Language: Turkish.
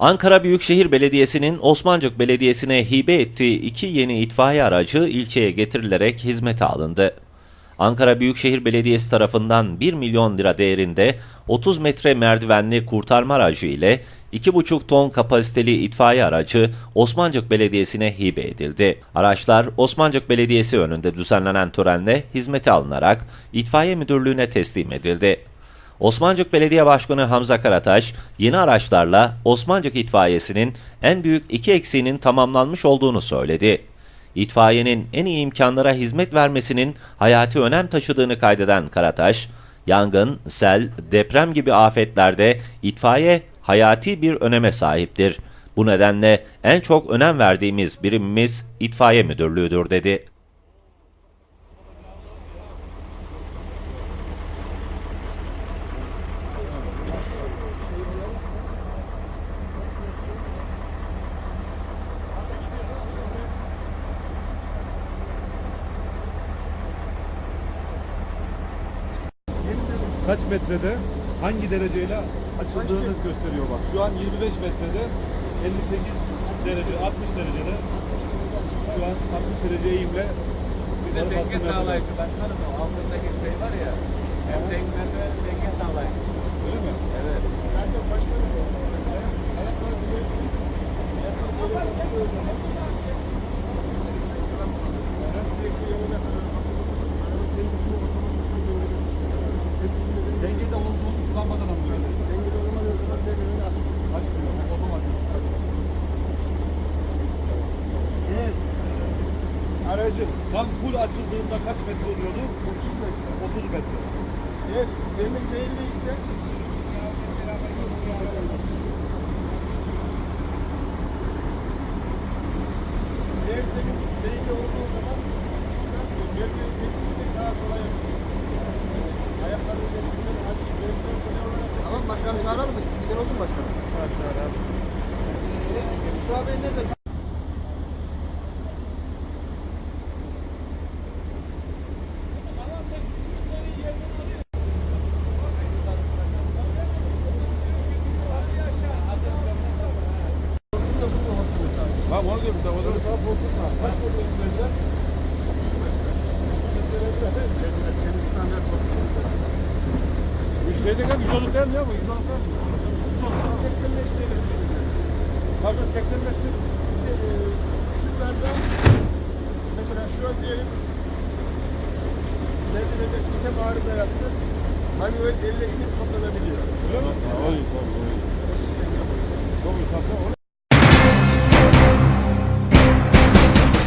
Ankara Büyükşehir Belediyesi'nin Osmancık Belediyesi'ne hibe ettiği iki yeni itfaiye aracı ilçeye getirilerek hizmete alındı. Ankara Büyükşehir Belediyesi tarafından 1 milyon lira değerinde 30 metre merdivenli kurtarma aracı ile 2,5 ton kapasiteli itfaiye aracı Osmancık Belediyesi'ne hibe edildi. Araçlar Osmancık Belediyesi önünde düzenlenen törenle hizmete alınarak itfaiye müdürlüğüne teslim edildi. Osmancık Belediye Başkanı Hamza Karataş, yeni araçlarla Osmancık itfaiyesinin en büyük iki eksiğinin tamamlanmış olduğunu söyledi. İtfaiyenin en iyi imkanlara hizmet vermesinin hayati önem taşıdığını kaydeden Karataş, yangın, sel, deprem gibi afetlerde itfaiye hayati bir öneme sahiptir. Bu nedenle en çok önem verdiğimiz birimimiz itfaiye müdürlüğüdür dedi. Kaç metrede hangi dereceyle açıldığını gösteriyor bak. Şu an 25 metrede 58 derece 60 derecede şu an 60 derece eğimle Bir de denge sağlayıcı başkanım o altındaki şey var ya hem denge hem denge sağlayıcı. Öyle mi? Evet. Dengede aracın Tam full açıldığında kaç metre oluyordu? 30 metre, 30 metre. eğer demir değerliyse eğer demir değerli olduğu zaman merdiven kendisini sağa sola yapıyor. Ayakları hadi olarak Tamam başkanı çağıralım mı? Gider oldu mu başkanım? Çağıralım. Mustafa Bey nerede? Tamam onu diyorum. Tamam onu diyorum. Kaç metre üzerinde? Kendi standart Şeyde kaç? 110 der mi ya bu? 110 der mi? 85 lira düşünüyorum. Pardon 80 metre. Bir de, e, Şunlarda mesela şu an diyelim merdivende sistem arıza yaptı. Hani öyle elle inip toplanabiliyor. Öyle mi? Oy, oy,